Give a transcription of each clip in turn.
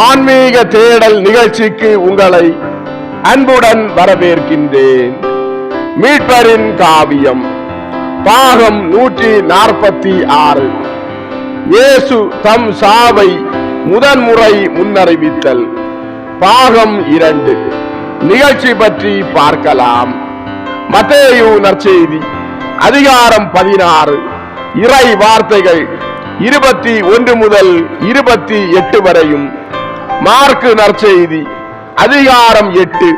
ஆன்மீக தேடல் நிகழ்ச்சிக்கு உங்களை அன்புடன் வரவேற்கின்றேன். மீட்பரின் காவியம் பாகம் நூற்றி நாற்பத்தி ஆறு. இயேசு தம் சாவை முதன்முறை முன்னறிவித்தல். பாகம் இரண்டு நிகழ்ச்சி பற்றி பார்க்கலாம். மத்தேயு நற்செய்தி அதிகாரம் பதினாறு இறை வார்த்தைகள் இருபத்தி ஒன்று முதல் இருபத்தி எட்டு வரையும். மார்க்கு நற்செய்தி. அதிகாரம் எட்டு.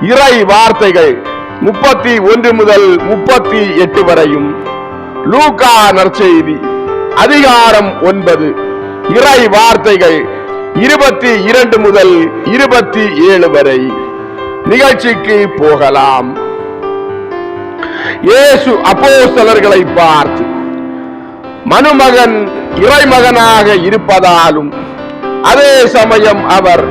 இறை வார்த்தைகள் முப்பத்தி ஒன்று முதல் முப்பத்தி எட்டு வரையும். லூகா நற்செய்தி. அதிகாரம் ஒன்பது. இறை வார்த்தைகள் இருபத்தி இரண்டு முதல் இருபத்தி ஏழு வரை. நிகழ்ச்சிக்கு போகலாம். இயேசு அப்போஸ்தலர்களை பார்த்து மனுமகன் இறைமகனாக இருப்பதாலும் அதே சமயம் அவர்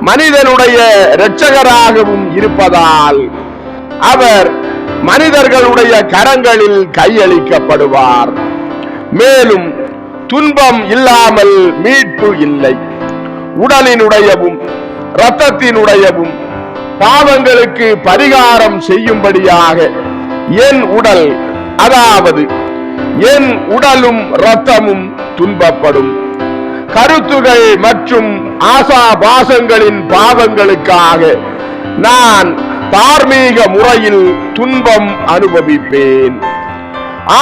மனிதனுடைய இரட்சகராகவும் இருப்பதால் அவர் மனிதர்களுடைய கரங்களில் கையளிக்கப்படுவார். மேலும் துன்பம் இல்லாமல் மீட்பு இல்லை. உடலினுடையவும் இரத்தத்தினுடையவும் பாவங்களுக்கு பரிகாரம் செய்யும்படியாக என் உடல் அதாவது என் உடலும் இரத்தமும் துன்பப்படும். கருத்துகள் மற்றும் ஆசாபாசங்களின் பாவங்களுக்காக நான் தார்மீக முறையில் துன்பம் அனுபவிப்பேன்.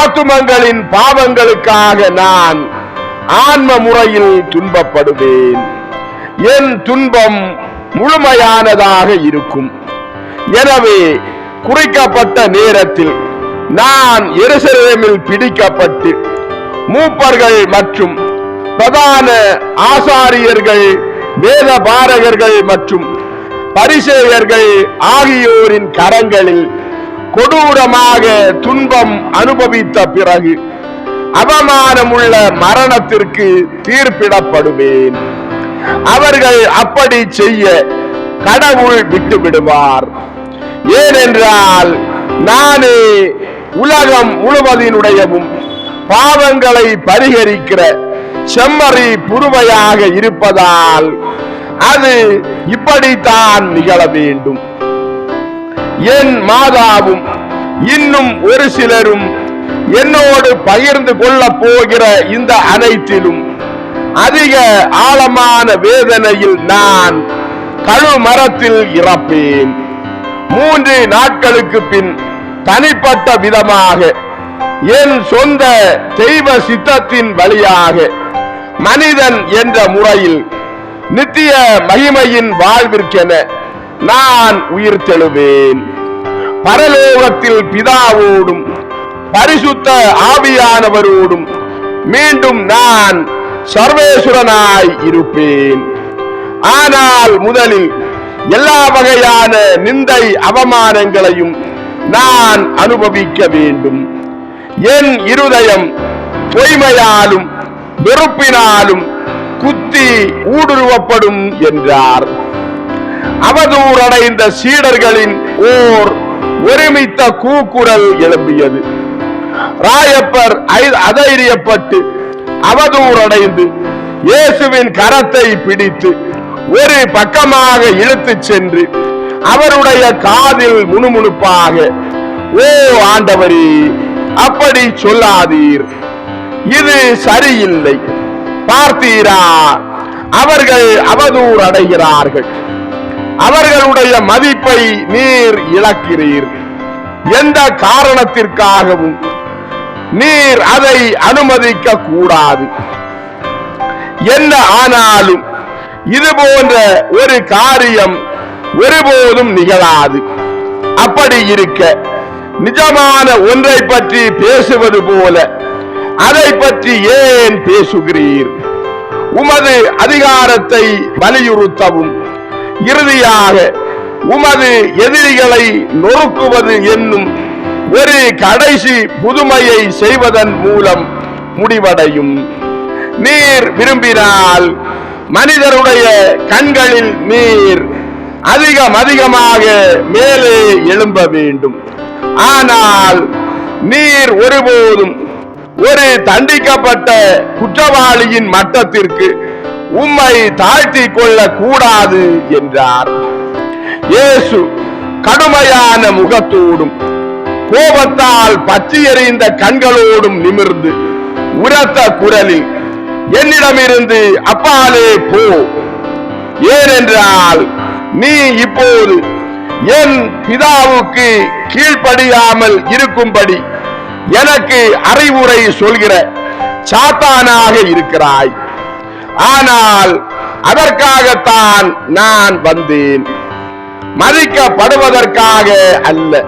ஆத்துமங்களின் பாவங்களுக்காக நான் ஆன்ம முறையில் துன்பப்படுவேன். என் துன்பம் முழுமையானதாக இருக்கும். எனவே குறிக்கப்பட்ட நேரத்தில் நான் எருசலேமில் பிடிக்கப்பட்டு மூப்பர்கள் மற்றும் பிரதான ஆசாரியர்கள் வேத பாரகர்கள் மற்றும் பரிசேயர்கள் ஆகியோரின் கரங்களில் கொடூரமாக துன்பம் அனுபவித்த பிறகு அவமானமுள்ள மரணத்திற்கு தீர்ப்பிடப்படுவேன். அவர்கள் அப்படி செய்ய கடவுள் விட்டு விடுவார் ஏனென்றால் நானே உலகம் முழுவதினுடையவும் பாவங்களை பரிகரிக்கிற செம்மறி புதுமையாக இருப்பதால் அது இப்படித்தான் நிகழ வேண்டும். என் மாதாவும் இன்னும் ஒரு சிலரும் என்னோடு பகிர்ந்து கொள்ள போகிற இந்த அனைத்திலும் அதிக ஆழமான வேதனையில் நான் கழுமரத்தில் இறப்பேன். மூன்று நாட்களுக்கு பின் தனிப்பட்ட விதமாக என் சொந்த தெய்வ சித்தத்தின் வழியாக மனிதன் என்ற முறையில் நித்திய மகிமையின் வாழ்விற்கென நான் உயிர் தெழுவேன். பரலோகத்தில் பிதாவோடும் பரிசுத்த ஆவியானவரோடும் மீண்டும் நான் சர்வேஸ்வரனாய் இருப்பேன். ஆனால் முதலில் எல்லா வகையான நிந்தை அவமானங்களையும் நான் அனுபவிக்க வேண்டும். என் இருதயம் பொய்மையாலும் வெறுப்பினாலும் குத்தி ஊடுருவப்படும் என்றார். அவதூறடைந்த சீடர்களின் ஓர் ஒருமித்த கூக்குரல் எழும்பியது. ராயப்பர் ஐ- அதைரியப்பட்டு அவதூறடைந்து இயேசுவின் கரத்தை பிடித்து ஒரு பக்கமாக இழுத்துச் சென்று அவருடைய காதில் முணுமுணுப்பாக ஓ ஆண்டவரே அப்படி சொல்லாதீர். இது சரியில்லை. பார்த்தீரா? அவர்கள் அவதூறு அடைகிறார்கள். அவர்களுடைய மதிப்பை நீர் இழக்கிறீர். எந்த காரணத்திற்காகவும் நீர் அதை அனுமதிக்க கூடாது என்ன ஆனாலும் இது போன்ற ஒரு காரியம் ஒருபோதும் நிகழாது. அப்படி இருக்க நிஜமான ஒன்றை பற்றி பேசுவது போல அதை பற்றி ஏன் பேசுகிறீர்? உமது அதிகாரத்தை வலியுறுத்தவும். இறுதியாக உமது எதிரிகளை நொறுக்குவது என்னும் ஒரு கடைசி புதுமையை செய்வதன் மூலம் முடிவடையும். நீர் விரும்பினால் மனிதருடைய கண்களில் நீர் அதிகம் அதிகமாக மேலே எழும்ப வேண்டும். ஆனால் நீர் ஒருபோதும் ஒரு தண்டிக்கப்பட்ட குற்றவாளியின் மட்டத்திற்கு உம்மை தாழ்த்திக் கொள்ள கூடாது என்றார். இயேசு கடுமையான முகத்தோடும் கோபத்தால் பற்றி எறிந்த கண்களோடும் நிமிர்ந்து உரத்த குரலில் என்னிடமிருந்து அப்பாலே போ. ஏனென்றால் நீ இப்போது என் பிதாவுக்கு கீழ்ப்படியாமல் இருக்கும்படி எனக்கு அறிவுரை சொல்கிற சாத்தானாக இருக்கிறாய். ஆனால் அதற்காகத்தான் நான் வந்தேன். மதிக்கப்படுவதற்காக அல்ல.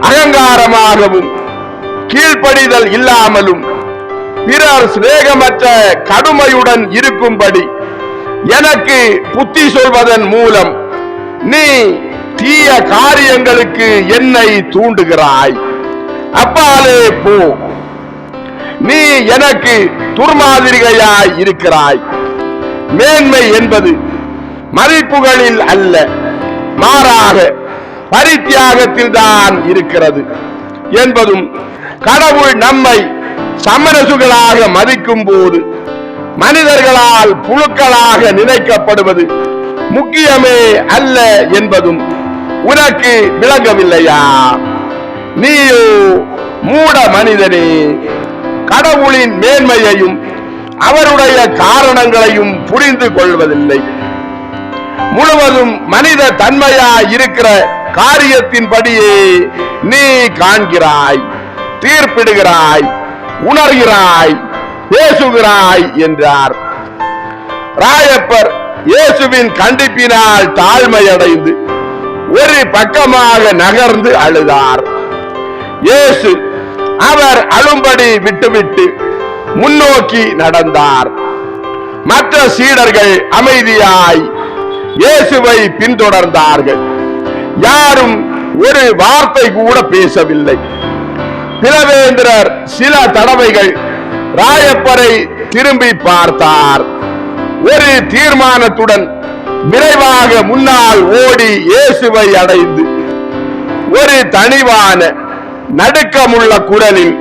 அகங்காரமாகவும் கீழ்ப்படிதல் இல்லாமலும் பிறர் சிநேகமற்ற கடுமையுடன் இருக்கும்படி எனக்கு புத்தி சொல்வதன் மூலம் நீ தீய காரியங்களுக்கு என்னை தூண்டுகிறாய். அப்பாலே போ. நீ எனக்கு துர்மாதிரிகையாய் இருக்கிறாய். மேன்மை என்பது மதிப்புகளில் அல்ல மாறாக பரித்தியாகத்தில் தான் இருக்கிறது என்பதும் கடவுள் நம்மை சமரசுகளாக மதிக்கும் போது மனிதர்களால் புழுக்களாக நினைக்கப்படுவது முக்கியமே அல்ல என்பதும் உனக்கு விளங்கவில்லையா? நீயோ மூட மனிதனே கடவுளின் மேன்மையையும் அவருடைய காரணங்களையும் புரிந்து கொள்வதில்லை. முழுவதும் மனித தன்மையா இருக்கிற காரியத்தின்படியே நீ காண்கிறாய் தீர்ப்பிடுகிறாய் உணர்கிறாய் பேசுகிறாய் என்றார். ராயப்பர் இயேசுவின் கண்டிப்பினால் தாழ்மையடைந்து ஒரு பக்கமாக நகர்ந்து அழுதார். இயேசு அவர் அழும்படி விட்டுவிட்டு முன்னோக்கி நடந்தார். மற்ற சீடர்கள் அமைதியாய் இயேசுவை பின்தொடர்ந்தார்கள். யாரும் ஒரு வார்த்தை கூட பேசவில்லை. பிளவேந்திரர் சில தடவைகள் ராயப்பரை திரும்பி பார்த்தார். ஒரு தீர்மானத்துடன் விரைவாக முன்னால் ஓடி இயேசுவை அடைந்து ஒரு தனிவான நடுக்கமுள்ள குரலில்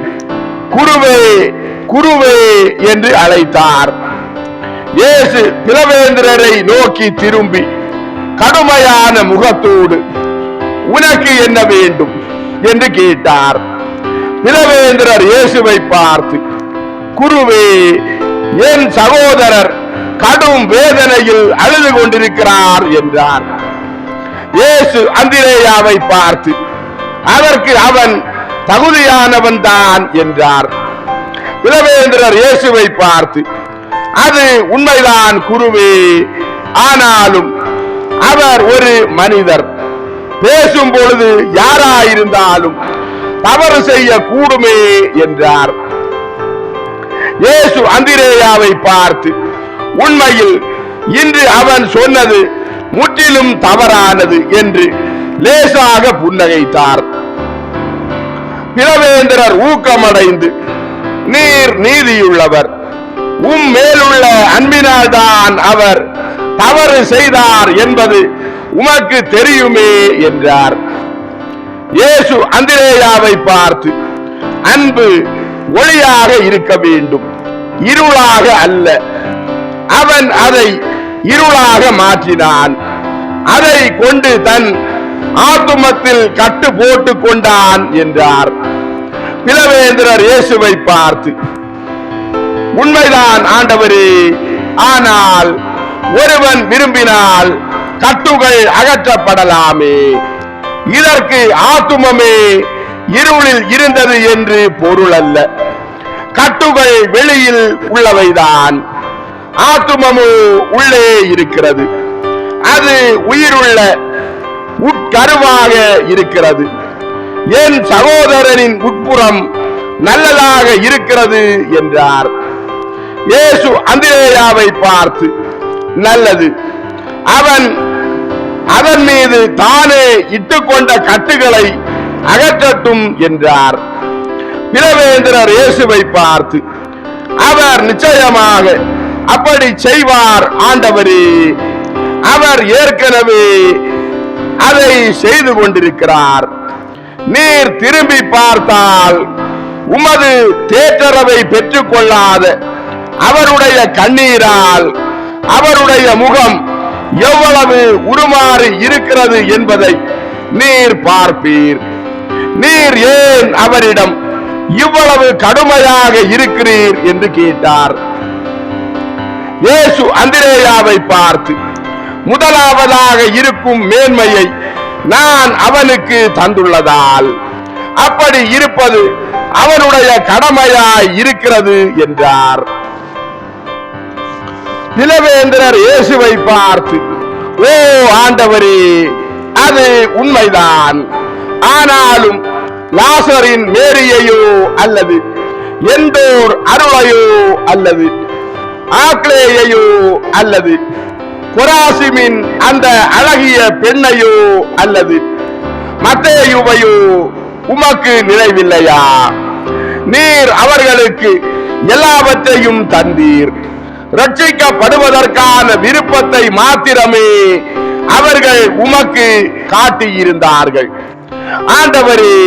குருவே குருவே என்று அழைத்தார். இயேசு பிளவேந்திரரை நோக்கி திரும்பி கடுமையான முகத்தோடு உனக்கு என்ன வேண்டும்? என்று கேட்டார். பிளவேந்திரர் இயேசுவை பார்த்து குருவே என் சகோதரர் கடும் வேதனையில் அழுது கொண்டிருக்கிறார் என்றார். இயேசு அந்திரேயாவை பார்த்து அதற்கு அவன் தகுதியானவன் தான் என்றார். இளவேந்திரர் இயேசுவை பார்த்து அது உண்மைதான் குருவே ஆனாலும் அவர் ஒரு மனிதர். பேசும் பொழுது யாராயிருந்தாலும் தவறு செய்ய கூடுமே என்றார். இயேசு அந்திரேயாவை பார்த்து உண்மையில் இன்று அவன் சொன்னது முற்றிலும் தவறானது என்று லேசாக புன்னகைத்தார். பிளவேந்திரர் ஊக்கமடைந்து நீர் நீதியுள்ளவர். உம் மேலுள்ள அன்பினால்தான் அவர் தவறு செய்தார் என்பது உமக்கு தெரியுமே என்றார். இயேசு அந்திரேயாவை பார்த்து அன்பு ஒளியாக இருக்க வேண்டும். இருளாக அல்ல. அவன் அதை இருளாக மாற்றினான். அதை கொண்டு தன் ஆத்துமத்தில் கட்டு போட்டுக் கொண்டான் என்றார். பிளவேந்திரர் இயேசுவை பார்த்து உண்மைதான் ஆண்டவரே ஆனால் ஒருவன் விரும்பினால் கட்டுகள் அகற்றப்படலாமே. இதற்கு ஆத்துமமே இருளில் இருந்தது என்று பொருள் அல்ல கட்டுகள் வெளியில் உள்ளவைதான். ஆத்துமமோ உள்ளே இருக்கிறது. அது உயிருள்ள உட்கருவாக இருக்கிறது. என் சகோதரனின் உட்புறம் நல்லதாக இருக்கிறது என்றார். இயேசு அந்திரேயாவை பார்த்து நல்லது. அவன் அதன் மீது தானே இட்டுக்கொண்ட கட்டுகளை அகற்றட்டும் என்றார். பிரவேந்திரர் இயேசுவை பார்த்து அவர் நிச்சயமாக அப்படி செய்வார் ஆண்டவரே. அவர் ஏற்கனவே அதை செய்து கொண்டிருக்கிறார். நீர் திரும்பி பார்த்தால் உமது தேற்றரவை பெற்றுக்கொள்ளாத அவருடைய கண்ணீரால் அவருடைய முகம் எவ்வளவு உருமாறி இருக்கிறது என்பதை நீர் பார்ப்பீர். நீர் ஏன் அவரிடம் இவ்வளவு கடுமையாக இருக்கிறீர் என்று கேட்டார். இயேசு அந்திரேயாவை பார்த்து முதலாவதாக இருக்கும் மேன்மையை நான் அவனுக்கு தந்துள்ளதால் அப்படி இருப்பது அவனுடைய கடமையாய் இருக்கிறது என்றார். நிலவேந்திரர் இயேசுவை பார்த்து ஓ ஆண்டவரே அது உண்மைதான். ஆனாலும் லாசரின் மேரியையோ அல்லது எந்தோர் அருளையோ அல்லது ஆக்லேயையோ அல்லது கொராசிமின் அந்த அழகிய பெண்ணையோ அல்லது மத்தேயுவையோ உமக்கு நினைவில்லையா? நீர் அவர்களுக்கு எல்லாவற்றையும் தந்தீர். ரட்சிக்கப்படுவதற்கான விருப்பத்தை மாத்திரமே அவர்கள் உமக்கு காட்டியிருந்தார்கள். ஆண்டவரே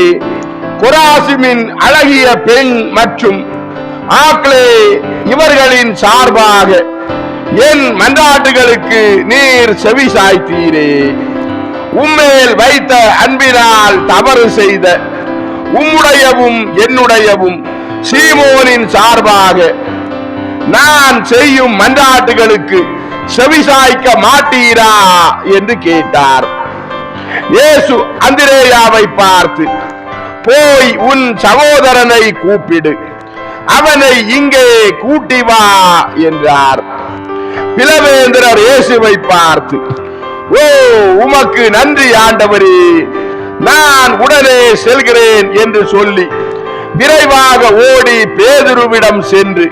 குராசிமின் அழகிய பெண் மற்றும் ஆக்லே இவர்களின் சார்பாக என் மன்றாட்டுகளுக்கு நீர் செவி சாய்த்தீரே. உம்மேல் வைத்த அன்பினால் தவறு செய்த உம்முடையவும் என்னுடையவும் சீமோனின் சார்பாக நான் செய்யும் மன்றாட்டுகளுக்கு செவிசாய்க்க மாட்டீரா என்று கேட்டார். இயேசு அந்திரேயாவை பார்த்து போய் உன் சகோதரனை கூப்பிடு அவனை இங்கே கூட்டி வா என்றார். பிளவேந்திரர் இயேசுவை பார்த்து ஓ உமக்கு நன்றி ஆண்டவரே நான் உடனே செல்கிறேன் என்று சொல்லி விரைவாக ஓடி பேதுருவிடம் சென்று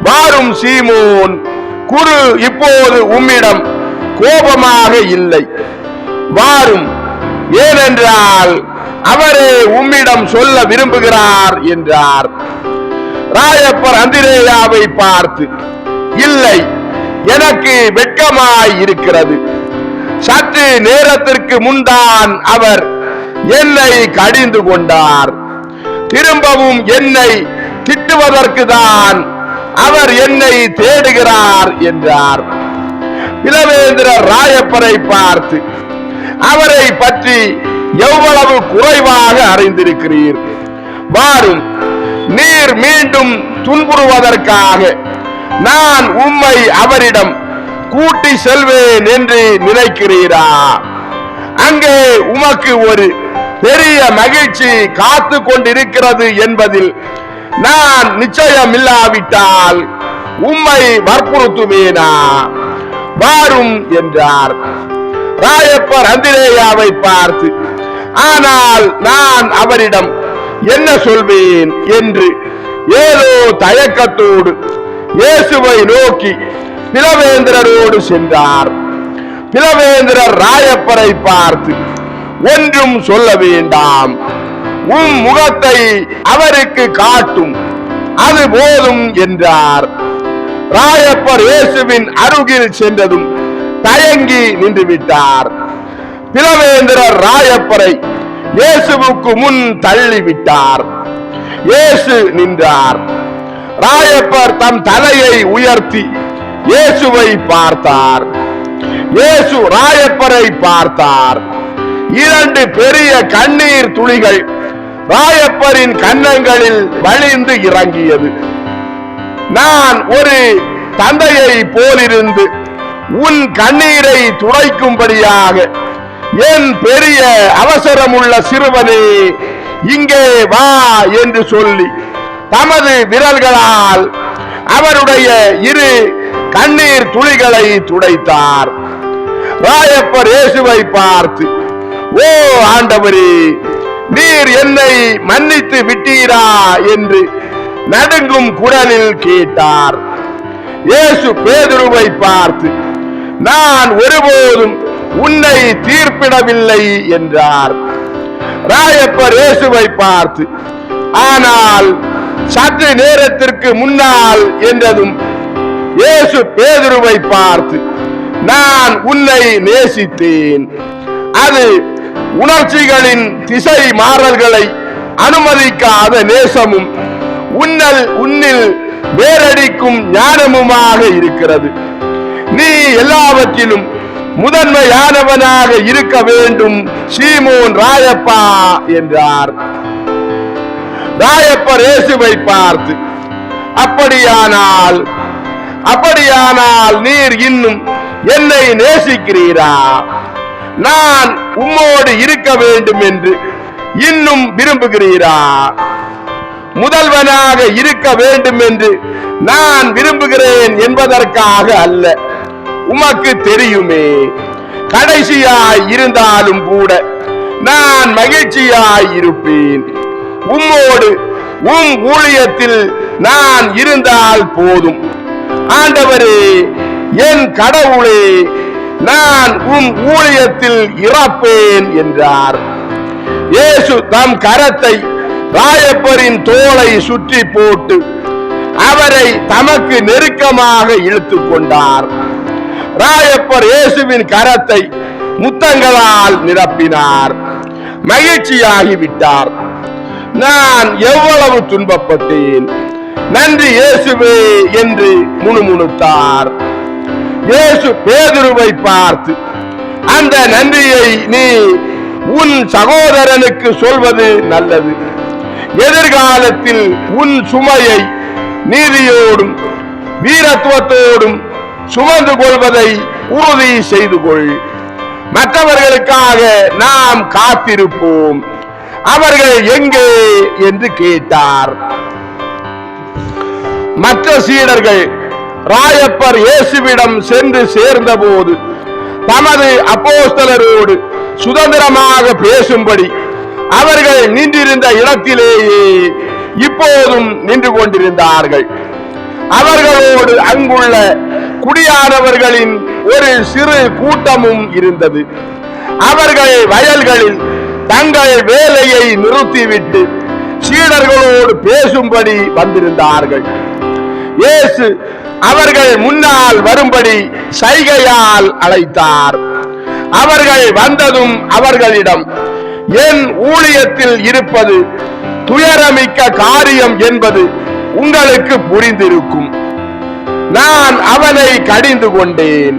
வாரும் சீமோன் குரு இப்போது உம்மிடம் கோபமாக இல்லை. வாரும் ஏனென்றால் அவரே உம்மிடம் சொல்ல விரும்புகிறார் என்றார். ராயப்பர் அந்திரேயாவை பார்த்து இல்லை எனக்கு வெட்கமாய் இருக்கிறது சற்று நேரத்திற்கு முன்தான் அவர் என்னை கடிந்து கொண்டார். திரும்பவும் என்னை திட்டுவதற்கு தான் அவர் என்னை தேடுகிறார் என்றார். இளவேந்திரர் ராயப்பரை பார்த்து அவரை பற்றி எவ்வளவு குறைவாக அறிந்திருக்கிறீர்? வாரும் நீர் மீண்டும் துன்புறுவதற்காக நான் உம்மை அவரிடம் கூட்டி செல்வேன் என்று நினைக்கிறீரா? அங்கே உமக்கு ஒரு பெரிய மகிழ்ச்சி காத்து கொண்டிருக்கிறது என்பதில் நான் நிச்சயம் இல்லாவிட்டால் உம்மை வற்புறுத்துமேனா வாரும் என்றார். ராயப்பர் அந்திரேயாவை பார்த்து ஆனால் நான் அவரிடம் என்ன சொல்வேன்? என்று ஏதோ தயக்கத்தோடு இயேசுவை நோக்கி பிளவேந்திரரோடு சென்றார். பிளவேந்திரர் ராயப்பரை பார்த்து ஒன்றும் சொல்ல வேண்டாம். உம் முகத்தை அவருக்கு காட்டும். அது போதும் என்றார். ராயப்பர் இயேசுவின் அருகில் சென்றதும் தயங்கி நின்றுவிட்டார். பிளவேந்திரர் ராயப்பரை இயேசுவுக்கு முன் தள்ளிவிட்டார். இயேசு நின்றார். ராயப்பர் தம் தலையை உயர்த்தி இயேசுவை பார்த்தார். இயேசு ராயப்பரை பார்த்தார். இரண்டு பெரிய கண்ணீர் துளிகள் ராயப்பரின் கன்னங்களில் வழிந்து இறங்கியது. நான் ஒரு தந்தையை போலிருந்து உன் கண்ணீரை துடைக்கும்படியாக என் பெரிய அவசரமுள்ள சிறுவனே இங்கே வா என்று சொல்லி தமது விரல்களால் அவருடைய இரு கண்ணீர் துளிகளை துடைத்தார். ராயப்பர் இயேசுவை பார்த்து ஓ ஆண்டவரே நீர் என்னை மன்னித்து விட்டீரா? என்று நடுங்கும் குரலில் கேட்டார். இயேசு பேதுருவை பார்த்து நான் ஒருபோதும் உன்னை தீர்ப்பிடவில்லை என்றார். ராயப்பர் இயேசுவை பார்த்து ஆனால் சற்று நேரத்திற்கு முன்னால் என்றதும் இயேசு பேதுருவை பார்த்து நான் உன்னை நேசித்தேன். அது உணர்ச்சிகளின் திசை மாறல்களை அனுமதிக்காத நேசமும் உன்னல் உன்னில் வேரடிக்கும் ஞானமுமாக இருக்கிறது. நீ எல்லாவற்றிலும் முதன்மையானவனாக இருக்க வேண்டும். சீமோன் ராயப்பா என்றார். ராயப்பர் இயேசுவை பார்த்து அப்படியானால் அப்படியானால் நீர் இன்னும் என்னை நேசிக்கிறீரா? நான் உம்மோடு இருக்க வேண்டும் என்று இன்னும் விரும்புகிறீரா? முதல்வனாக இருக்க வேண்டும் என்று நான் விரும்புகிறேன் என்பதற்காக அல்ல உமக்கு தெரியுமே. கடைசியாய் இருந்தாலும் கூட நான் மகிழ்ச்சியாய் இருப்பேன். உம்மோடு உம் ஊழியத்தில் நான் இருந்தால் போதும். ஆண்டவரே என் கடவுளே நான் உம் ஊழியத்தில் இறப்பேன் என்றார். இயேசு தம் கரத்தை ராயப்பரின் தோளை சுற்றி போட்டு அவரை தமக்கு நெருக்கமாக இழுத்துக் கொண்டார். ராயப்பர் இயேசுவின் கரத்தை முத்தங்களால் நிரப்பினார். மகிழ்ச்சியாகி விட்டார். நான் எவ்வளவு துன்பப்பட்டேன்? நன்றி இயேசுவே என்று முணுமுணுத்தார். இயேசு பேதுருவை பார்த்து அந்த நன்றியை நீ உன் சகோதரனுக்கு சொல்வது நல்லது. எதிர்காலத்தில் உன் சுமையை நீதியோடும் வீரத்துவத்தோடும் சுமந்து கொள்வதை உறுதி செய்து கொள். மற்றவர்களுக்காக நாம் காத்திருப்போம். அவர்கள் எங்கே என்று கேட்டார். மற்ற சீடர்கள் ராயப்பர் இயேசுவிடம் சென்று சேர்ந்தபோது தமது அப்போஸ்தலரோடு சுதந்திரமாக பேசும்படி அவர்கள் நின்றிருந்த இடத்திலேயே இப்போதும் நின்று கொண்டிருந்தார்கள். அவர்களோடு அங்குள்ள குடியானவர்களின் ஒரு சிறு கூட்டமும் இருந்தது. அவர்கள் வயல்களில் தங்கள் வேலையை நிறுத்திவிட்டு சீடர்களோடு பேசும்படி வந்திருந்தார்கள். இயேசு அவர்கள் முன்னால் வரும்படி சைகையால் அழைத்தார். அவர்கள் வந்ததும் அவர்களிடம் என் ஊழியத்தில் இருப்பது துயரமிக்க காரியம் என்பது உங்களுக்கு புரிந்திருக்கும். நான் அவனை கடிந்து கொண்டேன்.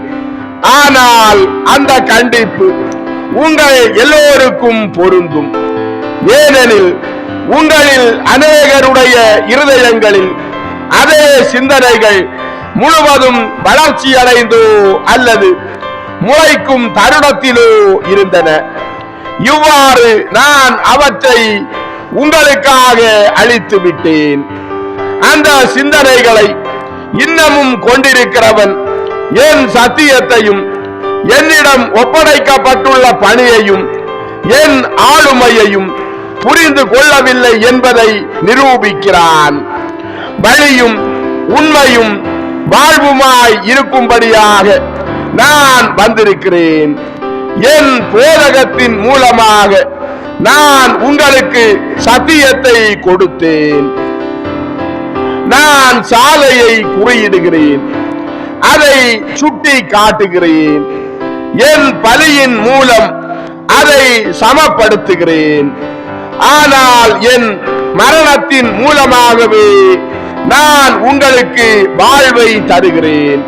ஆனால் அந்த கண்டிப்பு உங்கள் எல்லோருக்கும் பொருந்தும். ஏனெனில் உங்களில் அநேகருடைய இருதயங்களில் அதே சிந்தனைகள் முழுவதும் வளர்ச்சி அடைந்தோ அல்லது முளைக்கும் தருணத்திலோ இருந்தன. இவ்வாறு நான் அவற்றை உங்களுக்காக அளித்து விட்டேன். அந்த சிந்தனைகளை இன்னமும் கொண்டிருக்கிறவன் என் சத்தியத்தையும் என்னிடம் ஒப்படைக்கப்பட்டுள்ள பணியையும் என் ஆளுமையையும் புரிந்து கொள்ளவில்லை என்பதை நிரூபிக்கிறான். வழியும் உண்மையும் வாழ்வுமாய் இருக்கும்படியாக நான் வந்திருக்கிறேன். என் போதகத்தின் மூலமாக நான் உங்களுக்கு சத்தியத்தை கொடுத்தேன். நான் சாலையை குறியிடுகிறேன். அதை சுட்டி காட்டுகிறேன் என் பலியின் மூலம் அதை சமப்படுத்துகிறேன். ஆனால் என் மரணத்தின் மூலமாகவே நான் உங்களுக்கு வாழ்வை தருகிறேன்.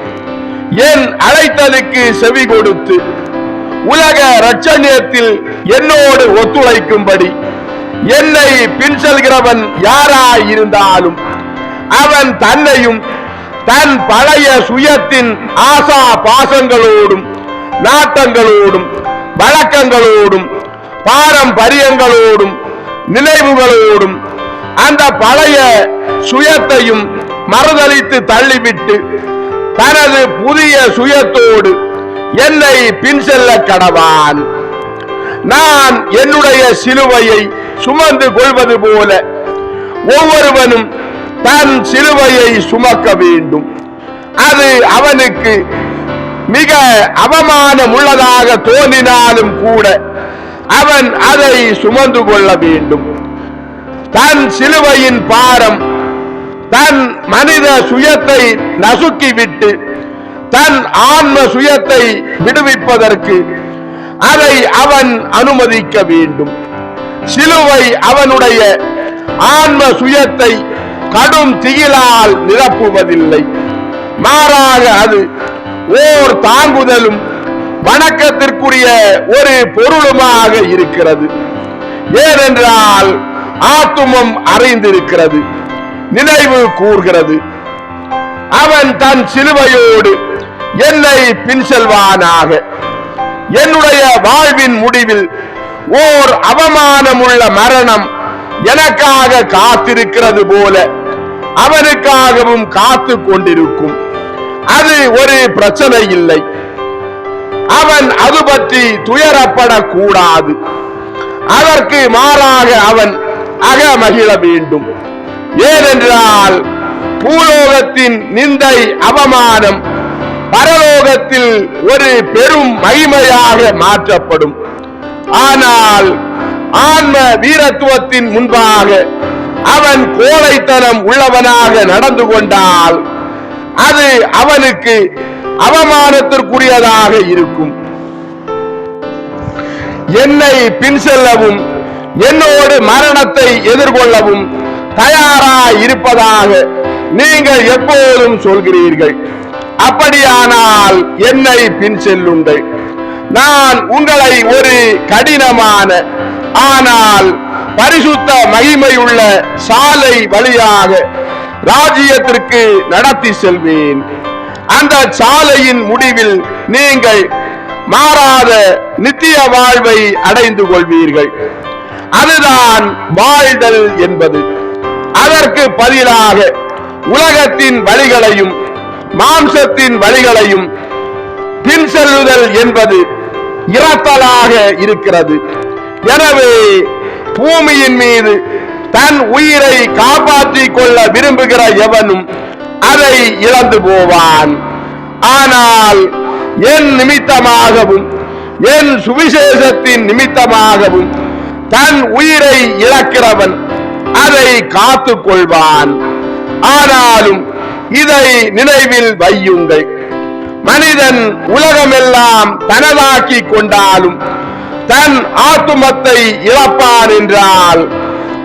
என் அழைத்தலுக்கு செவி கொடுத்து உலக ரட்சணியத்தில் என்னோடு ஒத்துழைக்கும்படி என்னை பின் செல்கிறவன் யாராய் இருந்தாலும் அவன் தன்னையும் தன் பழைய சுயத்தின் ஆசா பாசங்களோடும் நாட்டங்களோடும் வழக்கங்களோடும் பாரம்பரியங்களோடும் நினைவுகளோடும் அந்த பழைய சுயத்தையும் மறுதளித்து தள்ளிவிட்டு தனது புதிய சுயத்தோடு என்னை பின் செல்ல கடவான். நான் என்னுடைய சிலுவையை சுமந்து கொள்வது போல ஒவ்வொருவனும் தன் சிலுவையை சுமக்க வேண்டும். அது அவனுக்கு மிக அவமானம் உள்ளதாக தோன்றினாலும் கூட அவன் அதை சுமந்து கொள்ள வேண்டும். தன் சிலுவையின் பாரம் தன் மனித சுயத்தை நசுக்கிவிட்டு தன் ஆன்ம சுயத்தை விடுவிப்பதற்கு அதை அவன் அனுமதிக்க வேண்டும். சிலுவை அவனுடைய ஆன்ம சுயத்தை கடும் திகிலால் நிரப்புவதில்லை. மாறாக அது ஓர் தாங்குதலும் வணக்கத்திற்குரிய ஒரு பொருளுமாக இருக்கிறது. ஏனென்றால் ஆத்துமம் அறிந்திருக்கிறது நினைவு கூர்கிறது. அவன் தன் சிலுவையோடு என்னை பின் செல்வானாக என்னுடைய வாழ்வின் முடிவில் ஓர் அவமானமுள்ள மரணம் எனக்காக காத்திருக்கிறது போல அவனுக்காகவும் காத்து கொண்டிருக்கும். அது ஒரு பிரச்சனை இல்லை. அவன் அது பற்றி துயரப்படக்கூடாது. அதற்கு மாறாக அவன் அகமகிழ வேண்டும். ஏனென்றால் பூலோகத்தின் நிந்தை அவமானம் பரலோகத்தில் ஒரு பெரும் மகிமையாக மாற்றப்படும். ஆனால் ஆன்ம வீரத்துவத்தின் முன்பாக அவன் கோழைத்தனம் உள்ளவனாக நடந்து கொண்டால் அது அவனுக்கு அவமானத்திற்குரியதாக இருக்கும். என்னை பின் செல்லவும் என்னோடு மரணத்தை எதிர்கொள்ளவும் தயாராய் இருப்பதாக நீங்கள் எப்போதும் சொல்கிறீர்கள். அப்படியானால் என்னை பின் செல்லுங்கள் நான் உங்களை ஒரு கடினமான ஆனால் பரிசுத்த மகிமையுள்ள சாலை வழியாக ராஜ்யத்திற்கு நடத்தி செல்வேன். அந்த சாலையின் முடிவில் நீங்கள் மாறாத நித்திய வாழ்வை அடைந்து கொள்வீர்கள். அதுதான் வாழ்தல் என்பது. அதற்கு பதிலாக உலகத்தின் வழிகளையும் மாம்சத்தின் வழிகளையும் பின் செல்லுதல் என்பது இறத்தலாக இருக்கிறது. எனவே பூமியின் மீது தன் உயிரை காப்பாற்றிக் கொள்ள விரும்புகிற எவனும் அதை இழந்து போவான். ஆனால் என் நிமித்தமாகவும் என் சுவிசேஷத்தின் நிமித்தமாகவும் தன் உயிரை இழக்கிறவன் அதை காத்துக் கொள்வான். ஆனாலும் இதை நினைவில் வையுங்கள். மனிதன் உலகமெல்லாம் தனதாக்கி கொண்டாலும் தன் ஆத்துமத்தை இழப்பான் என்றால்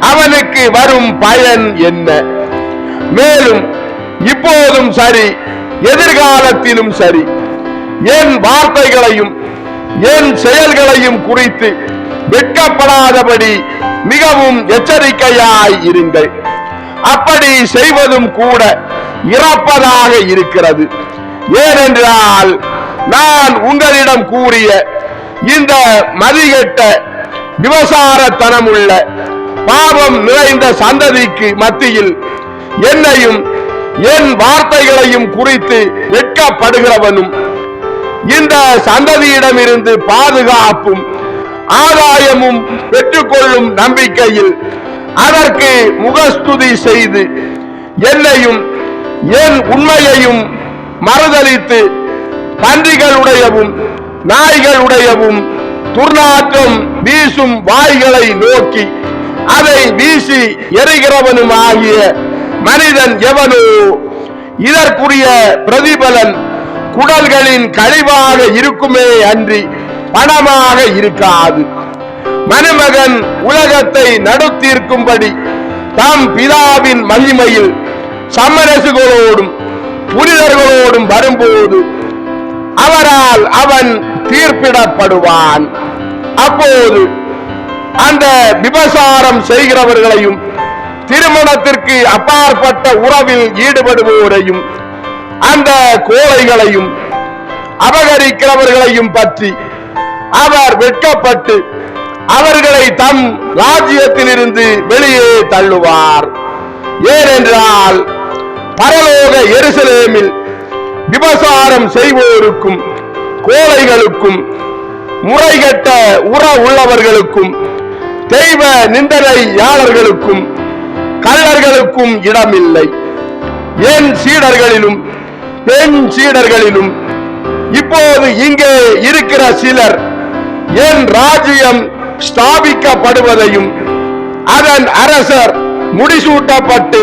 அவனுக்கு வரும் பயன் என்ன? மேலும் இப்போதும் சரி எதிர்காலத்திலும் சரி என் வார்த்தைகளையும் என் செயல்களையும் குறித்து வெட்கப்படாதபடி மிகவும் எச்சரிக்கையாய் இருங்கள். அப்படி செய்வதும் கூட இறப்பதாக இருக்கிறது. ஏனென்றால் நான் உங்களிடம் கூறிய இந்த மதிகெட்ட விவசாரத்தனமுள்ள பாவம் நிறைந்த சந்ததிக்கு மத்தியில் என்னையும் என் வார்த்தைகளையும் குறித்து வெட்கப்படுகிறவனும் இந்த சந்ததியிடமிருந்து பாதுகாப்பும் ஆதாயமும் பெற்றுக்கொள்ளும் நம்பிக்கையில் அதற்கு முகஸ்துதி செய்து என்னையும் என் உண்மையையும் மறுதளித்து பன்றிகளுடையவும் நாய்களுடையவும் துர்நாற்றம் வீசும் வாய்களை நோக்கி அதை வீசி எறிகிறவனும் ஆகிய மனிதன் எவனோ? இதற்குரிய பிரதிபலன் குடல்களின் கழிவாக இருக்குமே அன்றி பணமாக இருக்காது. மணிமகன் உலகத்தை நடுத்திருக்கும்படி தம் பிதாவின் மகிமையில் சமரசுகளோடும் புனிதர்களோடும் வரும்போது அவரால் அவன் தீர்ப்பிடப்படுவான். அப்போது அந்த விபசாரம் செய்கிறவர்களையும் திருமணத்திற்கு அப்பாற்பட்ட உறவில் ஈடுபடுவோரையும் அந்த கோழைகளையும் அபகரிக்கிறவர்களையும் பற்றி அவர் வெட்கப்பட்டு அவர்களை தம் ராஜ்யத்திலிருந்து வெளியே தள்ளுவார். ஏனென்றால் பரலோக எருசலேமில் விபசாரம் செய்வோருக்கும் கோழைகளுக்கும் முறைகட்ட உற உள்ளவர்களுக்கும் தெய்வ நிந்தனையாளர்களுக்கும் கள்ளர்களுக்கும் இடமில்லை. என் சீடர்களிலும் பெண் சீடர்களிலும்? இப்போது இங்கே இருக்கிற சிலர் என் ராஜ்யம் ஸ்தாபிக்கப்படுவதையும் அதன் அரசர் முடிசூட்டப்பட்டு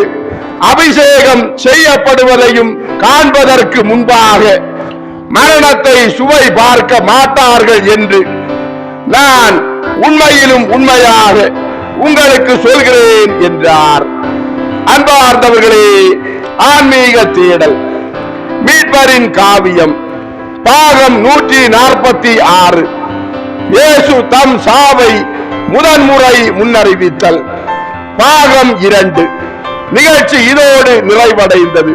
அபிஷேகம் செய்யப்படுவதையும் காண்பதற்கு முன்பாக மரணத்தை சுவை பார்க்க மாட்டார்கள் என்று நான் உண்மையிலும் உண்மையாக உங்களுக்கு சொல்கிறேன் என்றார். அன்பார்ந்தவர்களே ஆன்மீக தேடல் மீட்பரின் காவியம் பாகம் நூற்றி நாற்பத்தி ஆறு. இயேசு தம் சாவை முதன்முறை முன்னறிவித்தல் பாகம் இரண்டு. நிகழ்ச்சி இதோடு நிறைவடைந்தது.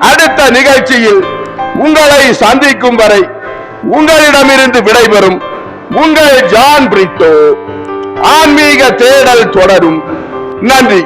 அடுத்த நிகழ்ச்சியில் உங்களை சந்திக்கும் வரை உங்களிடமிருந்து விடைபெறும். உங்கள் ஜான் பிரித்தோ. ஆன்மீக தேடல் தொடரும். நன்றி.